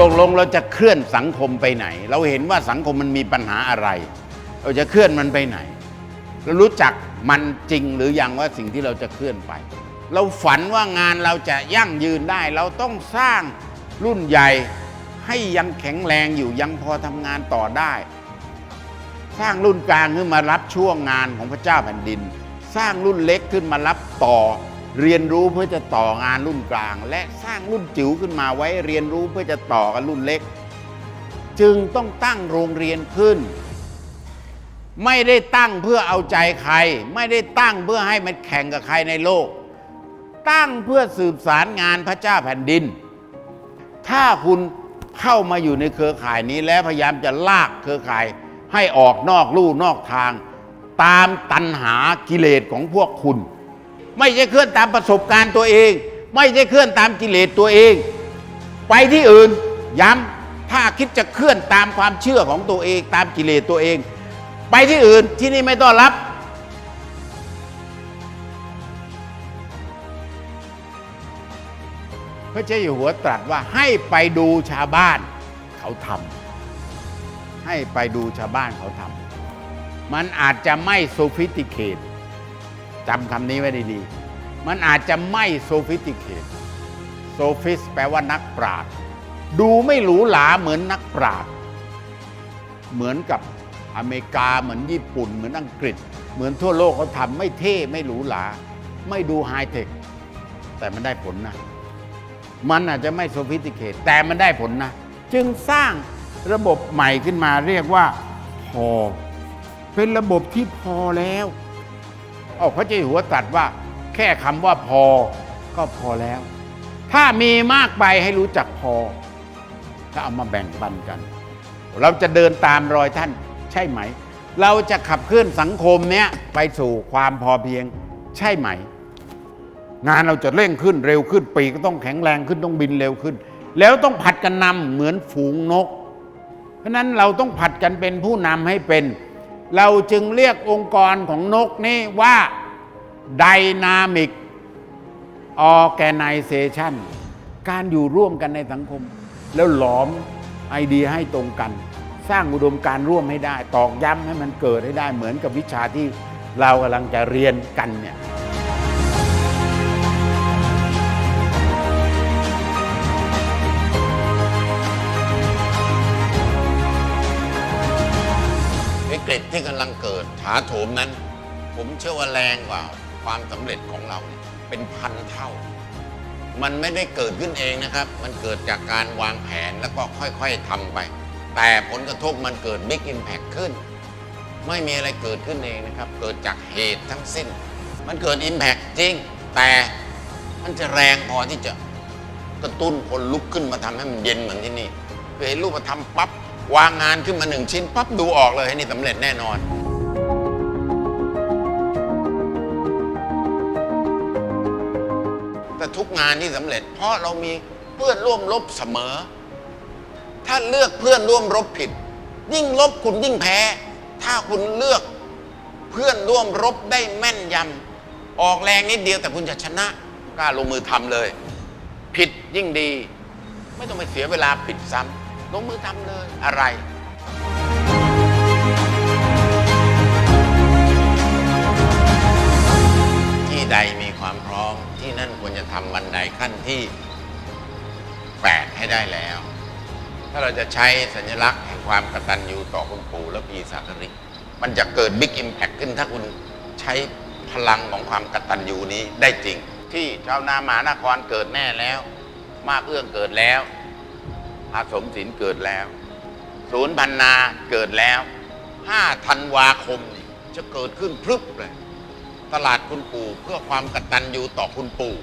ตกลงเราจะเคลื่อนสังคมไปไหน เราเห็นว่าสังคมมันมีปัญหาอะไร เราจะเคลื่อนมันไปไหน เรารู้จักมันจริงหรือยังว่าสิ่งที่เราจะเคลื่อนไป เราฝันว่างานเราจะยั่งยืนได้ เราต้องสร้างรุ่นใหญ่ให้ยังแข็งแรงอยู่ยังพอทำงานต่อได้ สร้างรุ่นกลางขึ้นมารับช่วงงานของพระเจ้าแผ่นดิน สร้างรุ่นเล็กขึ้นมารับต่อ เรียนรู้เพื่อจะต่องานรุ่นกลาง และสร้างรุ่นจิ๋วขึ้นมาไว้เรียนรู้เพื่อจะต่อกันรุ่นเล็ก จึงต้องตั้งโรงเรียนขึ้น ไม่ได้ตั้งเพื่อเอาใจใคร ไม่ได้ตั้งเพื่อให้มันแข่งกับใครในโลก ตั้งเพื่อสืบสารงานพระเจ้าแผ่นดิน ถ้าคุณเข้ามาอยู่ในเครือข่ายนี้แล้วพยายามจะลากเครือข่าย ให้ออกนอกลู่นอกทาง ตามตันหากิเลสของพวกคุณ ไม่ใช่เคลื่อนตามประสบการณ์ตัวเอง ไม่ใช่เคลื่อนตามกิเลสตัวเอง ไปที่อื่นย้ำถ้าคิดจะเคลื่อนตามความเชื่อของตัวเอง ตามกิเลสตัวเอง ไปที่อื่นที่นี่ไม่ต้อนรับ พระเจ้าอยู่หัวตรัสว่าให้ไปดูชาวบ้านเขาทำให้ไปดูชาวบ้านเขาทำมันอาจจะไม่โซฟิติเคต จำคำนี้ไว้ดีๆ มันอาจจะไม่โซฟิติเคตโซฟิสแปลว่านักปราชญ์ดูไม่หรูหราเหมือนนักปราชญ์เหมือนกับอเมริกาเหมือนญี่ปุ่น เหมือนอังกฤษ เหมือนทั่วโลกเขาทำไม่เท่ไม่หรูหราไม่ดูไฮเทคแต่มันได้ผลนะ มันอาจจะไม่โซฟิสติเคตแต่มันได้ผลนะ จึงสร้างระบบใหม่ขึ้นมาเรียกว่าพอ เป็นระบบที่พอแล้ว อาพระเจ้าอยู่หัวตรัสว่า แค่คำว่าพอก็พอแล้ว ถ้ามีมากไปให้รู้จักพอ ถ้าเอามาแบ่งปันกัน เราจะเดินตามรอยท่านใช่ไหม เราจะขับเคลื่อนสังคมเนี้ยไปสู่ความพอเพียงใช่ไหม งานเราจะเร่งขึ้นเร็วขึ้นปีก็ต้องแข็งแรงขึ้นต้องบินเร็วขึ้น แล้วต้องผัดกันนำเหมือนฝูงนก เพราะฉะนั้นเราต้องผัดกันเป็นผู้นำให้เป็น เราจึงเรียกองค์กรของนกนี่ว่า Dynamic Organization การอยู่ร่วมกันในสังคม แล้วหลอมไอเดียให้ตรงกัน สร้างอุดมการร่วมให้ได้ ตอกย้ำให้มันเกิดให้ได้เหมือนกับวิชาที่เรากำลังจะเรียนกันเนี่ยวิกฤตที่กำลังเกิดถาโถมนั้น ผมเชื่อว่าแรงกว่า ความสำเร็จของเราเนี่ยเป็นพันเท่า มันไม่ได้เกิดขึ้นเองนะครับ มันเกิดจากการวางแผนแล้วก็ค่อยๆทำไป แต่ผลกระทบมันเกิดบิ๊กอิมแพคขึ้น ไม่มีอะไรเกิดขึ้นเองนะครับ เกิดจากเหตุทั้งสิ้น มันเกิดอิมแพคจริง แต่มันจะแรงพอที่จะกระตุ้นคนลุกขึ้นมาทำให้มันเย็นเหมือนที่นี่เห็นรูปธรรมปั๊บวางงานขึ้นมาหนึ่งชิ้นปั๊บดูออกเลยให้นี่สำเร็จแน่นอน แต่ทุกงานที่สำเร็จ เพราะเรามีเพื่อนร่วมรบเสมอ ถ้าเลือกเพื่อนร่วมรบผิด ยิ่งลบคุณยิ่งแพ้ ถ้าคุณเลือกเพื่อนร่วมรบได้แม่นยำออกแรงนิดเดียวแต่คุณจะชนะกล้าลงมือทำเลย ผิดยิ่งดี ไม่ต้องไปเสียเวลาผิดซ้ำลงมือทำเลยอะไร ขั้นที่ 8 ให้ได้แล้ว ถ้าเราจะใช้สัญลักษณ์แห่งความกตัญญูต่อคุณปู่และปีศาริกมันจะเกิดบิ๊กอิมแพคขึ้นถ้าคุณใช้พลังของความกตัญญูนี้ได้จริง ที่ชาวนามหานครเกิดแน่แล้ว มากเอื้องเกิดแล้วอาสมศิลเกิดแล้ว ศูนย์พันนาเกิดแล้ว5ธันวาคมนี่จะเกิดขึ้นพรึบเลย ตลาดคุณปู่เพื่อความกตัญญูต่อคุณปู่